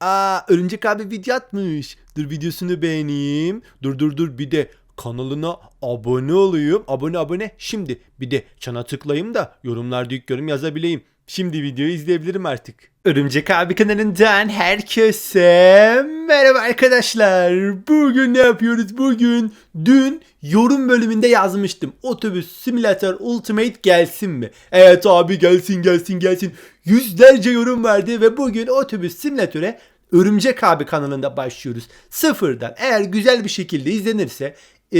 Aa Örümcek abi video atmış. Dur videosunu beğeneyim. Dur dur dur bir de kanalına abone olayım. Abone abone. Şimdi bir de çana tıklayayım da yorumlarda ilk yorum yazabileyim. Şimdi videoyu izleyebilirim artık. Örümcek abi kanalından herkese merhaba arkadaşlar. Bugün ne yapıyoruz? Bugün dün yorum bölümünde yazmıştım. Otobüs Simulator Ultimate gelsin mi? Evet abi gelsin gelsin gelsin. Yüzlerce yorum vardı ve bugün Otobüs Simülatör'e Örümcek abi kanalında başlıyoruz. Sıfırdan eğer güzel bir şekilde izlenirse ee,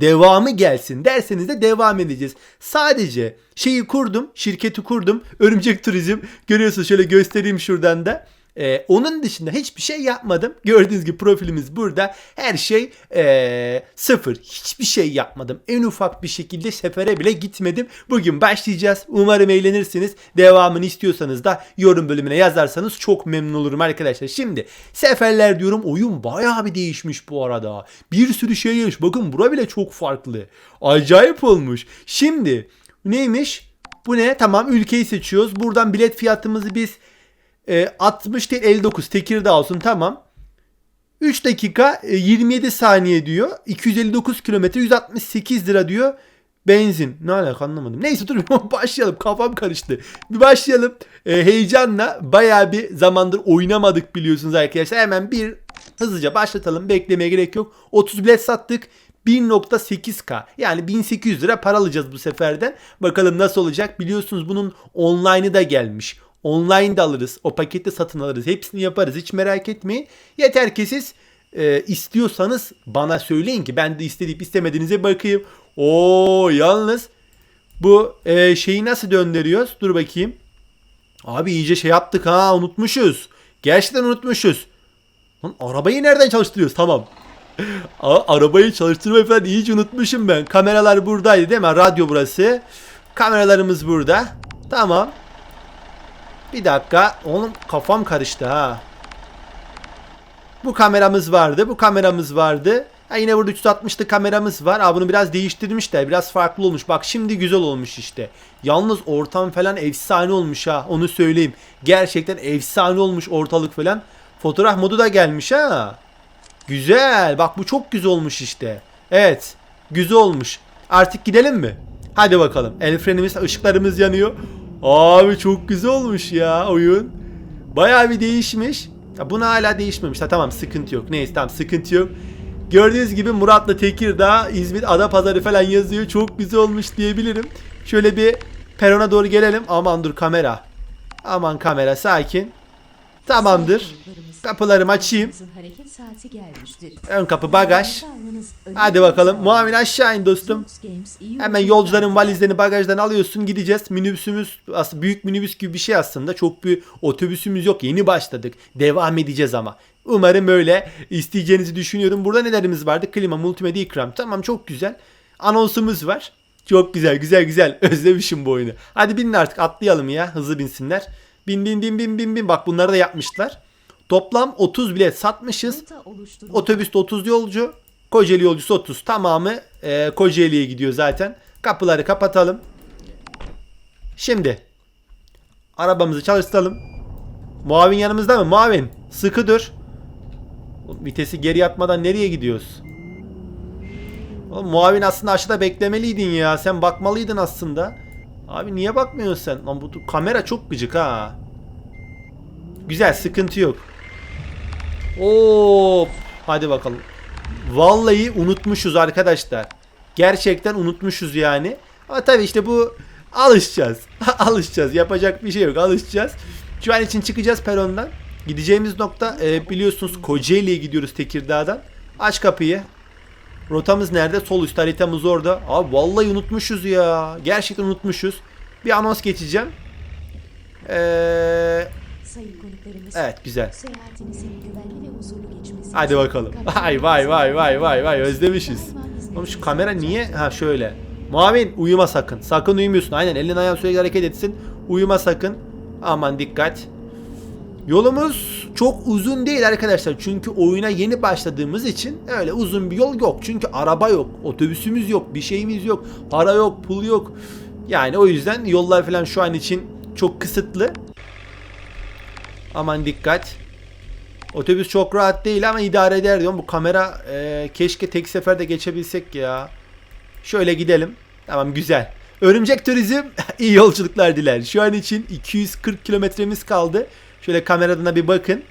devamı gelsin derseniz de devam edeceğiz. Sadece şeyi kurdum, şirketi kurdum. Örümcek Turizm. Görüyorsunuz şöyle göstereyim şuradan da. Ee, onun dışında hiçbir şey yapmadım. Gördüğünüz gibi profilimiz burada. Her şey ee, sıfır. Hiçbir şey yapmadım. En ufak bir şekilde sefere bile gitmedim. Bugün başlayacağız. Umarım eğlenirsiniz. Devamını istiyorsanız da yorum bölümüne yazarsanız çok memnun olurum arkadaşlar. Şimdi seferler diyorum. Oyun bayağı bir değişmiş bu arada. Bir sürü şey gelmiş. Bakın bura bile çok farklı. Acayip olmuş. Şimdi neymiş? Bu ne? Tamam ülkeyi seçiyoruz. Buradan bilet fiyatımızı biz e, 60 değil 59 Tekirdağ olsun tamam. 3 dakika e, 27 saniye diyor. 259 kilometre 168 lira diyor. Benzin. Ne alaka anlamadım. Neyse dur başlayalım. Kafam karıştı. Bir başlayalım. E, heyecanla bayağı bir zamandır oynamadık biliyorsunuz arkadaşlar. Hemen bir hızlıca başlatalım. Beklemeye gerek yok. 30 bilet sattık. 1.8K yani 1800 lira para alacağız bu seferden. Bakalım nasıl olacak. Biliyorsunuz bunun online'ı da gelmiş. Online de alırız. O pakette satın alırız. Hepsini yaparız. Hiç merak etmeyin. Yeter ki siz e, istiyorsanız bana söyleyin ki ben de istediğip istemediğinize bakayım. Oo yalnız bu e, şeyi nasıl döndürüyoruz? Dur bakayım. Abi iyice şey yaptık ha unutmuşuz. Gerçekten unutmuşuz. Lan arabayı nereden çalıştırıyoruz? Tamam. A- arabayı çalıştırmayı falan iyice unutmuşum ben. Kameralar buradaydı değil mi? Radyo burası. Kameralarımız burada. Tamam. Bir dakika. Oğlum kafam karıştı ha. Bu kameramız vardı. Bu kameramız vardı. Ha yine burada 360'lı kameramız var. Aa bunu biraz değiştirmişler. Biraz farklı olmuş. Bak şimdi güzel olmuş işte. Yalnız ortam falan efsane olmuş ha. Onu söyleyeyim. Gerçekten efsane olmuş ortalık falan. Fotoğraf modu da gelmiş ha. Güzel. Bak bu çok güzel olmuş işte. Evet. Güzel olmuş. Artık gidelim mi? Hadi bakalım. El frenimiz, ışıklarımız yanıyor. Abi çok güzel olmuş ya oyun. Bayağı bir değişmiş. Ya bunu hala değişmemiş. Ha, tamam sıkıntı yok. Neyse tamam sıkıntı yok. Gördüğünüz gibi Murat'la Tekirdağ, İzmir, Adapazarı falan yazıyor. Çok güzel olmuş diyebilirim. Şöyle bir perona doğru gelelim. Aman dur kamera. Aman kamera sakin. Tamamdır. Kapılarımı açayım. Hareket saati gelmiştir. Ön kapı bagaj. Hadi bakalım. Muavin aşağı in dostum. Hemen yolcuların valizlerini bagajdan alıyorsun gideceğiz. Minibüsümüz aslında büyük minibüs gibi bir şey aslında. Çok bir otobüsümüz yok. Yeni başladık. Devam edeceğiz ama. Umarım öyle isteyeceğinizi düşünüyorum. Burada nelerimiz vardı? Klima, multimedya, ikram. Tamam çok güzel. Anonsumuz var. Çok güzel güzel güzel. Özlemişim bu oyunu. Hadi binin artık atlayalım ya. Hızlı binsinler. Bin bin bin bin bin bin. Bak bunları da yapmışlar. Toplam 30 bilet satmışız. Otobüste 30 yolcu. Kocaeli yolcusu 30. Tamamı e, Kocaeli'ye gidiyor zaten. Kapıları kapatalım. Şimdi arabamızı çalıştıralım. Muavin yanımızda mı? Muavin sıkı dur. Vitesi geri atmadan nereye gidiyoruz? Oğlum, muavin aslında aşağıda beklemeliydin ya. Sen bakmalıydın aslında. Abi niye bakmıyorsun sen? Lan bu kamera çok gıcık ha. Güzel sıkıntı yok. Oo, hadi bakalım. Vallahi unutmuşuz arkadaşlar. Gerçekten unutmuşuz yani. Ama tabii işte bu alışacağız. alışacağız. Yapacak bir şey yok. Alışacağız. Şu an için çıkacağız perondan. Gideceğimiz nokta e, biliyorsunuz Kocaeli'ye gidiyoruz Tekirdağ'dan. Aç kapıyı. Rotamız nerede? Sol üst haritamız orada. Abi vallahi unutmuşuz ya. Gerçekten unutmuşuz. Bir anons geçeceğim. Konuklarımız. Evet güzel. Hadi bakalım. Vay vay vay vay vay vay özlemişiz. Oğlum şu kamera niye? Ha şöyle. Muavin uyuma sakın. Sakın uyumuyorsun. Aynen elin ayağın sürekli hareket etsin. Uyuma sakın. Aman dikkat. Yolumuz çok uzun değil arkadaşlar. Çünkü oyuna yeni başladığımız için öyle uzun bir yol yok. Çünkü araba yok, otobüsümüz yok, bir şeyimiz yok, para yok, pul yok. Yani o yüzden yollar falan şu an için çok kısıtlı. Aman dikkat. Otobüs çok rahat değil ama idare eder diyorum. Bu kamera e, keşke tek seferde geçebilsek ya. Şöyle gidelim. Tamam güzel. Örümcek Turizm iyi yolculuklar diler. Şu an için 240 kilometremiz kaldı. Şöyle kameradan bir bakın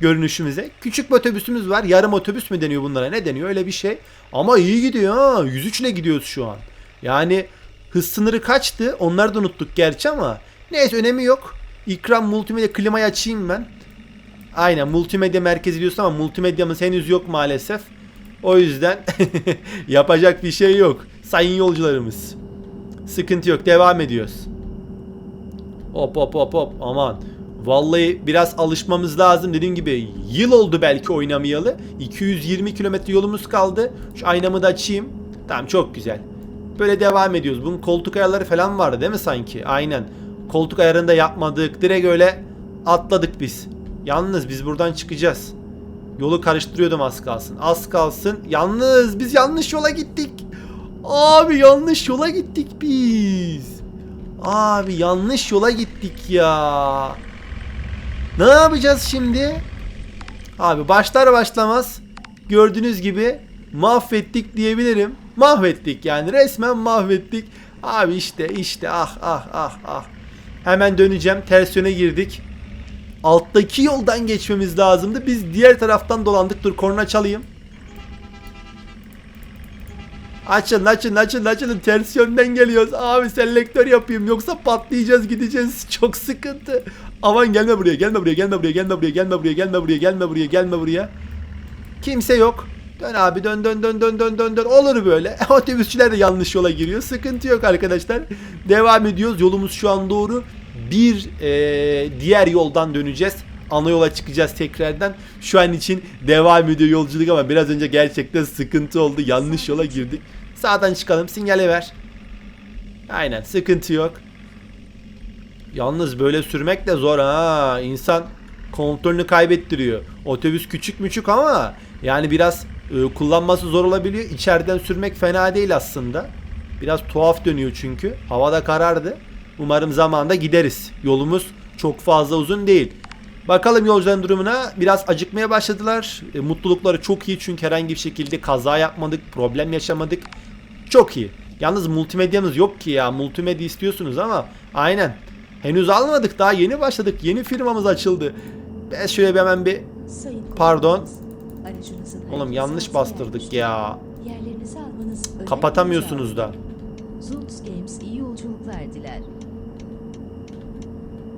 görünüşümüze. Küçük bir otobüsümüz var. Yarım otobüs mü deniyor bunlara? Ne deniyor? Öyle bir şey. Ama iyi gidiyor ha. 103 ile gidiyoruz şu an. Yani hız sınırı kaçtı? Onları da unuttuk gerçi ama. Neyse önemi yok. İkram multimedya klimayı açayım ben. Aynen multimedya merkezi diyorsun ama multimedyamız henüz yok maalesef. O yüzden yapacak bir şey yok. Sayın yolcularımız. Sıkıntı yok. Devam ediyoruz. Hop hop hop hop aman. Vallahi biraz alışmamız lazım. Dediğim gibi yıl oldu belki oynamayalı. 220 kilometre yolumuz kaldı. Şu aynamı da açayım. Tamam çok güzel. Böyle devam ediyoruz. Bunun koltuk ayarları falan vardı değil mi sanki? Aynen. Koltuk ayarını da yapmadık. Direkt öyle atladık biz. Yalnız biz buradan çıkacağız. Yolu karıştırıyordum az kalsın. Az kalsın. Yalnız biz yanlış yola gittik. Abi yanlış yola gittik biz. Abi yanlış yola gittik ya. Ne yapacağız şimdi? Abi başlar başlamaz gördüğünüz gibi mahvettik diyebilirim. Mahvettik yani resmen mahvettik. Abi işte işte ah ah ah ah. Hemen döneceğim. Ters yöne girdik. Alttaki yoldan geçmemiz lazımdı. Biz diğer taraftan dolandık. Dur korna çalayım. Açın açın açın açın ters yönden geliyoruz. Abi selektör yapayım yoksa patlayacağız gideceğiz. Çok sıkıntı. Aman gelme buraya gelme buraya gelme buraya gelme buraya gelme buraya gelme buraya gelme buraya gelme buraya. Kimse yok. Dön abi dön dön dön dön dön dön dön. Olur böyle. Otobüsçüler de yanlış yola giriyor. Sıkıntı yok arkadaşlar. Devam ediyoruz. Yolumuz şu an doğru. Bir eee, diğer yoldan döneceğiz. Ana yola çıkacağız tekrardan. Şu an için devam ediyor yolculuk ama biraz önce gerçekten sıkıntı oldu. Yanlış yola girdik. Sağdan çıkalım. Sinyale ver. Aynen sıkıntı yok. Yalnız böyle sürmek de zor ha. İnsan kontrolünü kaybettiriyor. Otobüs küçük müçük ama yani biraz e, kullanması zor olabiliyor. İçeriden sürmek fena değil aslında. Biraz tuhaf dönüyor çünkü. Havada karardı. Umarım zamanda gideriz. Yolumuz çok fazla uzun değil. Bakalım yolcuların durumuna. Biraz acıkmaya başladılar. E, mutlulukları çok iyi çünkü herhangi bir şekilde kaza yapmadık, problem yaşamadık. Çok iyi. Yalnız multimedyamız yok ki ya. Multimedya istiyorsunuz ama aynen. Henüz almadık daha yeni başladık. Yeni firmamız açıldı. Ben şöyle bir hemen bir Pardon. Oğlum yanlış bastırdık ya. Kapatamıyorsunuz da. Zooms Games iyi yolculuklar diler.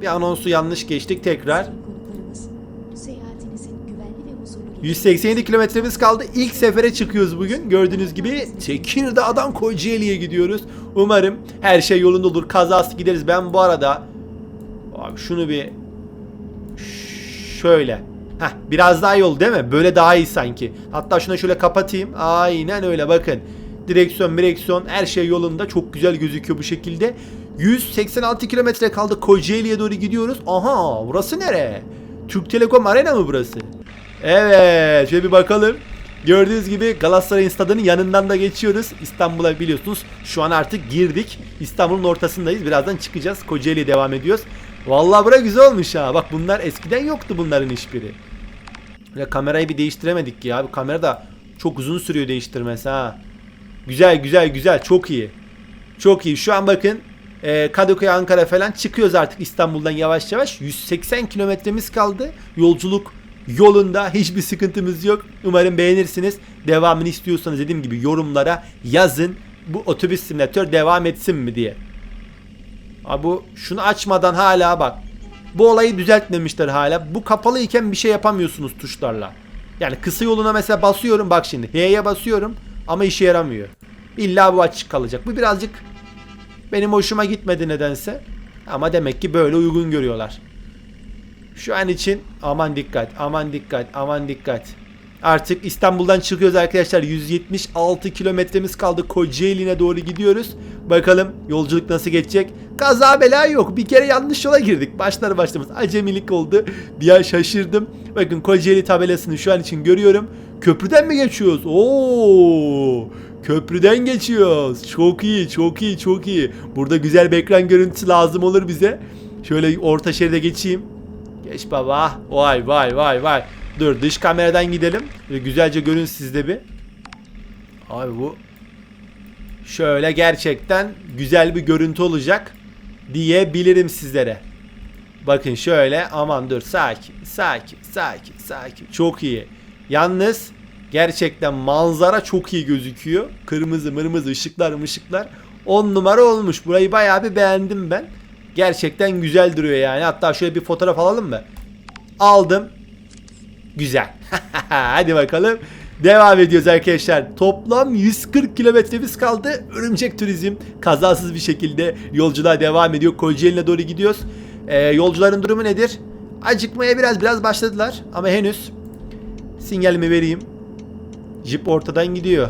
Bir anonsu yanlış geçtik tekrar. 187 kilometremiz kaldı. İlk sefere çıkıyoruz bugün. Gördüğünüz gibi Tekirdağ'dan Kocaeli'ye gidiyoruz. Umarım her şey yolunda olur. Kazası gideriz. Ben bu arada abi şunu bir şöyle. Heh, biraz daha oldu değil mi? Böyle daha iyi sanki. Hatta şunu şöyle kapatayım. Aynen öyle bakın. Direksiyon, direksiyon her şey yolunda. Çok güzel gözüküyor bu şekilde. 186 kilometre kaldı. Kocaeli'ye doğru gidiyoruz. Aha burası nere? Türk Telekom Arena mı burası? Evet şöyle bir bakalım. Gördüğünüz gibi Galatasaray stadının yanından da geçiyoruz. İstanbul'a biliyorsunuz şu an artık girdik. İstanbul'un ortasındayız. Birazdan çıkacağız. Kocaeli'ye devam ediyoruz. Vallahi bura güzel olmuş ha. Bak bunlar eskiden yoktu bunların hiçbiri. Ya kamerayı bir değiştiremedik ya. Bu kamera da çok uzun sürüyor değiştirmesi ha. Güzel güzel güzel çok iyi. Çok iyi. Şu an bakın e, Kadıköy Ankara falan çıkıyoruz artık İstanbul'dan yavaş yavaş. 180 kilometremiz kaldı. Yolculuk yolunda hiçbir sıkıntımız yok. Umarım beğenirsiniz. Devamını istiyorsanız dediğim gibi yorumlara yazın. Bu otobüs simülatör devam etsin mi diye. Abi bu şunu açmadan hala bak. Bu olayı düzeltmemişler hala. Bu kapalı iken bir şey yapamıyorsunuz tuşlarla. Yani kısa yoluna mesela basıyorum bak şimdi. H'ye basıyorum ama işe yaramıyor. İlla bu açık kalacak. Bu birazcık benim hoşuma gitmedi nedense. Ama demek ki böyle uygun görüyorlar. Şu an için aman dikkat, aman dikkat, aman dikkat. Artık İstanbul'dan çıkıyoruz arkadaşlar. 176 kilometremiz kaldı. Kocaeli'ne doğru gidiyoruz. Bakalım yolculuk nasıl geçecek. Kaza bela yok. Bir kere yanlış yola girdik. Başlar başlamaz acemilik oldu. Bir an şaşırdım. Bakın Kocaeli tabelasını şu an için görüyorum. Köprüden mi geçiyoruz? Oo! Köprüden geçiyoruz. Çok iyi, çok iyi, çok iyi. Burada güzel bir ekran görüntüsü lazım olur bize. Şöyle orta şeride geçeyim. Geç baba. Vay vay vay vay. Dur dış kameradan gidelim. Güzelce görün sizde bir. Abi bu şöyle gerçekten güzel bir görüntü olacak diyebilirim sizlere. Bakın şöyle aman dur sakin sakin sakin sakin çok iyi. Yalnız gerçekten manzara çok iyi gözüküyor. Kırmızı mırmızı ışıklar ışıklar 10 numara olmuş. Burayı bayağı bir beğendim ben. Gerçekten güzel duruyor yani. Hatta şöyle bir fotoğraf alalım mı? Aldım. Güzel. Hadi bakalım. Devam ediyoruz arkadaşlar. Toplam 140 kilometremiz kaldı. Örümcek Turizm kazasız bir şekilde yolculuğa devam ediyor. Kocaeli'ne doğru gidiyoruz. Ee, yolcuların durumu nedir? Acıkmaya biraz biraz başladılar ama henüz sinyalimi vereyim. Jip ortadan gidiyor.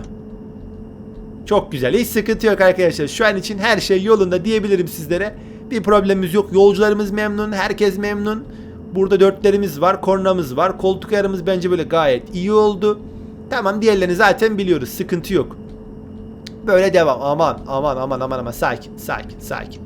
Çok güzel. Hiç sıkıntı yok arkadaşlar. Şu an için her şey yolunda diyebilirim sizlere. Bir problemimiz yok. Yolcularımız memnun. Herkes memnun. Burada dörtlerimiz var. Kornamız var. Koltuk ayarımız bence böyle gayet iyi oldu. Tamam diğerlerini zaten biliyoruz. Sıkıntı yok. Böyle devam. Aman aman aman aman aman. Sakin sakin sakin.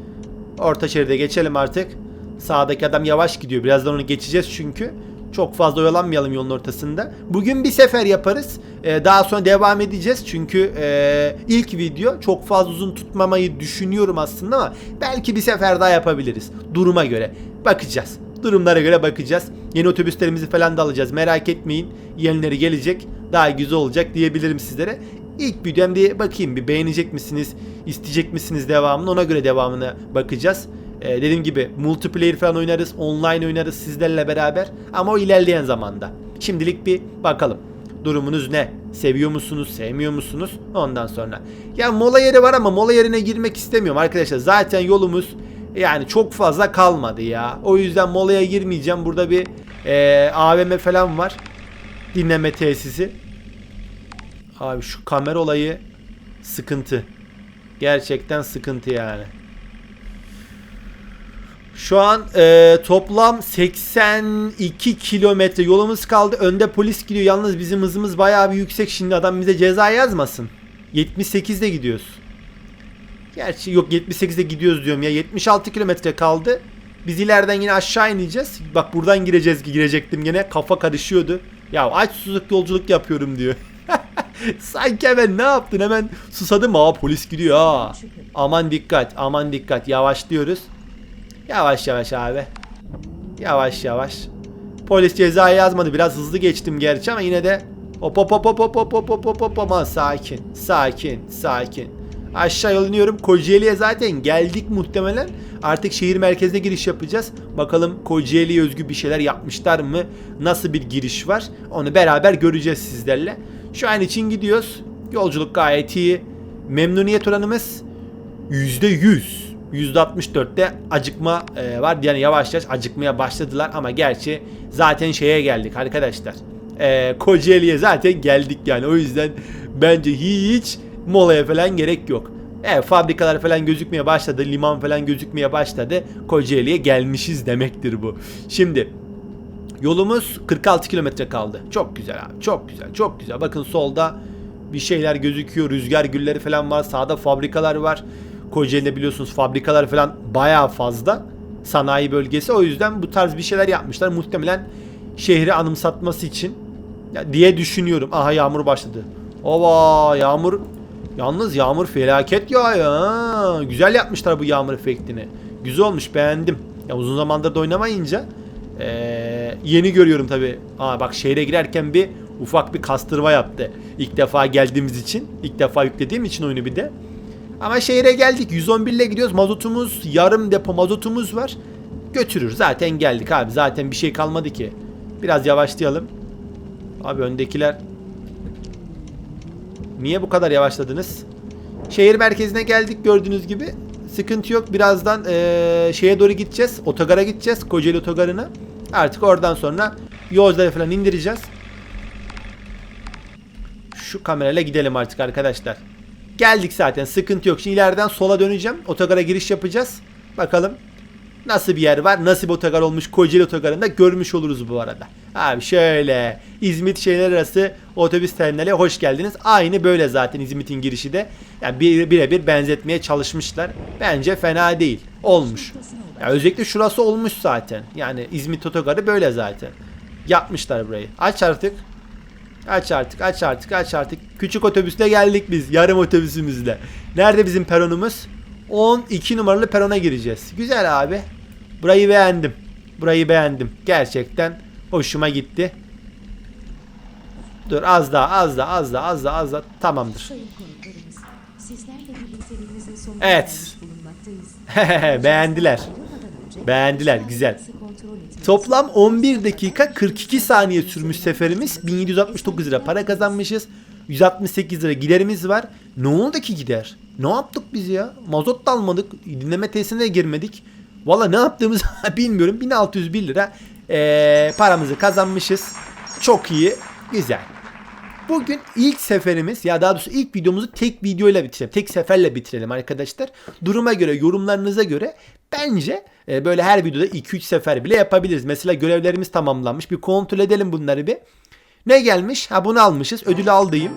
Orta şeride geçelim artık. Sağdaki adam yavaş gidiyor. Birazdan onu geçeceğiz çünkü. Çok fazla oyalanmayalım yolun ortasında. Bugün bir sefer yaparız. Ee, daha sonra devam edeceğiz. Çünkü e, ilk video çok fazla uzun tutmamayı düşünüyorum aslında ama belki bir sefer daha yapabiliriz. Duruma göre. Bakacağız. Durumlara göre bakacağız. Yeni otobüslerimizi falan da alacağız. Merak etmeyin. Yenileri gelecek. Daha güzel olacak diyebilirim sizlere. İlk videom bir bakayım bir beğenecek misiniz, isteyecek misiniz devamını ona göre devamına bakacağız. Ee, dediğim gibi multiplayer falan oynarız, online oynarız sizlerle beraber ama o ilerleyen zamanda. Şimdilik bir bakalım. Durumunuz ne? Seviyor musunuz, sevmiyor musunuz? Ondan sonra. Ya mola yeri var ama mola yerine girmek istemiyorum arkadaşlar. Zaten yolumuz yani çok fazla kalmadı ya. O yüzden molaya girmeyeceğim. Burada bir e, AVM falan var. Dinleme tesisi. Abi şu kamera olayı sıkıntı. Gerçekten sıkıntı yani. Şu an e, toplam 82 kilometre yolumuz kaldı. Önde polis gidiyor. Yalnız bizim hızımız bayağı bir yüksek. Şimdi adam bize ceza yazmasın. 78'de gidiyoruz. Gerçi yok 78'de gidiyoruz diyorum ya. 76 kilometre kaldı. Biz ileriden yine aşağı ineceğiz. Bak buradan gireceğiz girecektim yine. Kafa karışıyordu. Ya aç susuzluk yolculuk yapıyorum diyor. Sanki hemen ne yaptın hemen susadım aa polis gidiyor ha. Aman dikkat aman dikkat yavaşlıyoruz. Yavaş yavaş abi. Yavaş yavaş. Polis cezayı yazmadı biraz hızlı geçtim gerçi ama yine de hop hop hop hop hop hop hop hop hop hop aman sakin sakin sakin. Aşağı yol iniyorum. Kocaeli'ye zaten geldik muhtemelen. Artık şehir merkezine giriş yapacağız. Bakalım Kocaeli'ye özgü bir şeyler yapmışlar mı? Nasıl bir giriş var? Onu beraber göreceğiz sizlerle. Şu an için gidiyoruz. Yolculuk gayet iyi. Memnuniyet oranımız %100. %64'te acıkma e, var. Yani yavaş yavaş acıkmaya başladılar ama gerçi zaten şeye geldik arkadaşlar. E, Kocaeli'ye zaten geldik yani. O yüzden bence hiç molaya falan gerek yok. Evet fabrikalar falan gözükmeye başladı. Liman falan gözükmeye başladı. Kocaeli'ye gelmişiz demektir bu. Şimdi Yolumuz 46 kilometre kaldı. Çok güzel abi. Çok güzel. Çok güzel. Bakın solda bir şeyler gözüküyor. Rüzgar gülleri falan var. Sağda fabrikalar var. Kocaeli'de biliyorsunuz fabrikalar falan bayağı fazla. Sanayi bölgesi. O yüzden bu tarz bir şeyler yapmışlar. Muhtemelen şehri anımsatması için ya diye düşünüyorum. Aha yağmur başladı. Ova yağmur. Yalnız yağmur felaket yağıyor. ha. Güzel yapmışlar bu yağmur efektini. Güzel olmuş beğendim. Ya uzun zamandır da oynamayınca ee, yeni görüyorum tabi. Aa bak şehre girerken bir ufak bir kastırma yaptı. İlk defa geldiğimiz için. ilk defa yüklediğim için oyunu bir de. Ama şehre geldik. 111 ile gidiyoruz. Mazotumuz yarım depo mazotumuz var. Götürür. Zaten geldik abi. Zaten bir şey kalmadı ki. Biraz yavaşlayalım. Abi öndekiler Niye bu kadar yavaşladınız? Şehir merkezine geldik gördüğünüz gibi. Sıkıntı yok. Birazdan eee, şeye doğru gideceğiz. Otogara gideceğiz. Kocaeli otogarına. Artık oradan sonra yolcuları falan indireceğiz. Şu kamerayla gidelim artık arkadaşlar. Geldik zaten. Sıkıntı yok. Şimdi ileriden sola döneceğim. Otogara giriş yapacağız. Bakalım nasıl bir yer var. Nasıl bir otogar olmuş Kocaeli otogarında görmüş oluruz bu arada. Abi şöyle İzmit şehirler arası otobüs terminali hoş geldiniz. Aynı böyle zaten İzmit'in girişi de. Yani bir- birebir benzetmeye çalışmışlar. Bence fena değil. Olmuş. Ya özellikle şurası olmuş zaten. Yani İzmit otogarı böyle zaten. Yapmışlar burayı. Aç artık. Aç artık, aç artık, aç artık. Küçük otobüsle geldik biz. Yarım otobüsümüzle. Nerede bizim peronumuz? 12 numaralı perona gireceğiz. Güzel abi. Burayı beğendim. Burayı beğendim. Gerçekten hoşuma gitti. Dur az daha, az daha, az daha, az daha, az daha. Tamamdır. Evet. Beğendiler. Beğendiler, güzel. Toplam 11 dakika 42 saniye sürmüş seferimiz. 1769 lira para kazanmışız. 168 lira giderimiz var. Ne oldu ki gider? Ne yaptık biz ya? Mazot da almadık. Dinleme tesisine de girmedik. Valla ne yaptığımızı bilmiyorum. 1601 lira eee, paramızı kazanmışız. Çok iyi. Güzel. Bugün ilk seferimiz ya daha doğrusu ilk videomuzu tek videoyla bitirelim. Tek seferle bitirelim arkadaşlar. Duruma göre, yorumlarınıza göre bence e, böyle her videoda 2-3 sefer bile yapabiliriz. Mesela görevlerimiz tamamlanmış. Bir kontrol edelim bunları bir. Ne gelmiş? Ha bunu almışız. Ödülü aldıyım.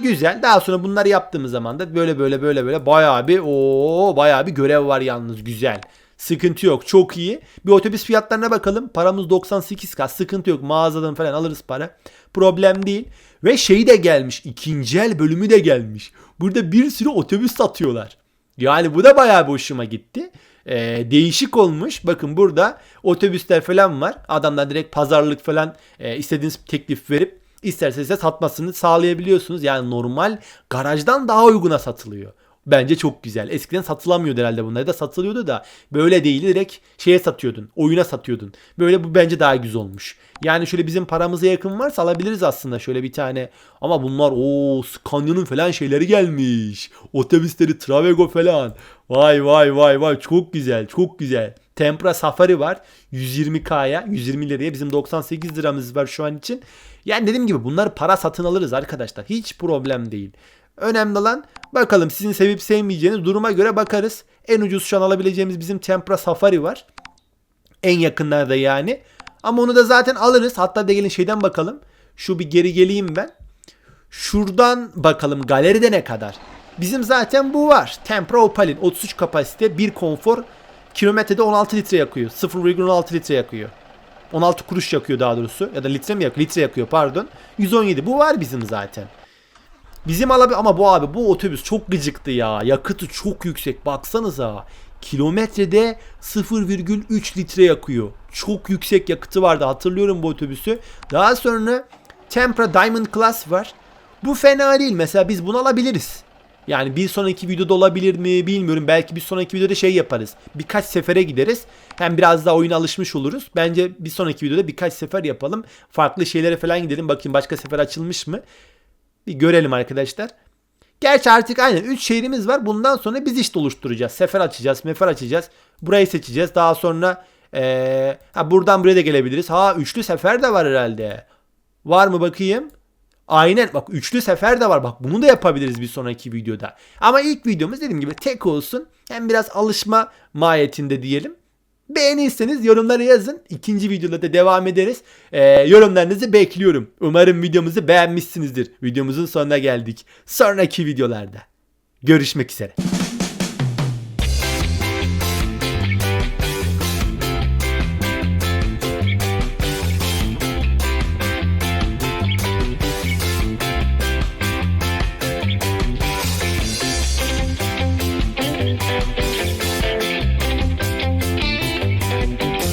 Güzel. Daha sonra bunları yaptığımız zaman da böyle böyle böyle böyle bayağı bir o bayağı bir görev var yalnız güzel. Sıkıntı yok. Çok iyi. Bir otobüs fiyatlarına bakalım. Paramız 98k. Sıkıntı yok. Mağazadan falan alırız para. Problem değil. Ve şey de gelmiş. ikinci el bölümü de gelmiş. Burada bir sürü otobüs satıyorlar. Yani bu da bayağı bir hoşuma gitti. Ee, değişik olmuş. Bakın burada otobüsler falan var. Adamlar direkt pazarlık falan e, istediğiniz teklif verip isterseniz de satmasını sağlayabiliyorsunuz. Yani normal garajdan daha uyguna satılıyor. Bence çok güzel. Eskiden satılamıyordu herhalde bunlar ya da satılıyordu da böyle değil direkt şeye satıyordun. Oyuna satıyordun. Böyle bu bence daha güzel olmuş. Yani şöyle bizim paramıza yakın varsa alabiliriz aslında şöyle bir tane. Ama bunlar o Scania'nın falan şeyleri gelmiş. Otobüsleri Travego falan. Vay vay vay vay çok güzel çok güzel. Tempra Safari var 120k'ya 120 liraya bizim 98 liramız var şu an için. Yani dediğim gibi bunları para satın alırız arkadaşlar. Hiç problem değil. Önemli olan bakalım sizin sevip sevmeyeceğiniz duruma göre bakarız. En ucuz şu an alabileceğimiz bizim Tempra Safari var. En yakınlarda yani. Ama onu da zaten alırız. Hatta da gelin şeyden bakalım. Şu bir geri geleyim ben. Şuradan bakalım galeride ne kadar. Bizim zaten bu var. Tempra Opal'in 33 kapasite, 1 konfor, kilometrede 16 litre yakıyor. 0,16 litre yakıyor. 16 kuruş yakıyor daha doğrusu. Ya da litre mi yakıyor? Litre yakıyor pardon. 117. Bu var bizim zaten. Bizim alabi ama bu abi bu otobüs çok gıcıktı ya. Yakıtı çok yüksek. Baksanıza. Kilometrede 0,3 litre yakıyor. Çok yüksek yakıtı vardı. Hatırlıyorum bu otobüsü. Daha sonra Tempra Diamond Class var. Bu fena değil. Mesela biz bunu alabiliriz. Yani bir sonraki videoda olabilir mi bilmiyorum. Belki bir sonraki videoda şey yaparız. Birkaç sefere gideriz. Hem biraz daha oyuna alışmış oluruz. Bence bir sonraki videoda birkaç sefer yapalım. Farklı şeylere falan gidelim. Bakayım başka sefer açılmış mı? Bir görelim arkadaşlar. Gerçi artık aynen 3 şehrimiz var. Bundan sonra biz işte oluşturacağız. Sefer açacağız, mefer açacağız. Burayı seçeceğiz. Daha sonra eee, ha buradan buraya da gelebiliriz. Ha üçlü sefer de var herhalde. Var mı bakayım? Aynen bak üçlü sefer de var. Bak bunu da yapabiliriz bir sonraki videoda. Ama ilk videomuz dediğim gibi tek olsun. Hem biraz alışma mahiyetinde diyelim. Beğenirseniz yorumlara yazın. İkinci videoda da devam ederiz. Ee, yorumlarınızı bekliyorum. Umarım videomuzu beğenmişsinizdir. Videomuzun sonuna geldik. Sonraki videolarda görüşmek üzere.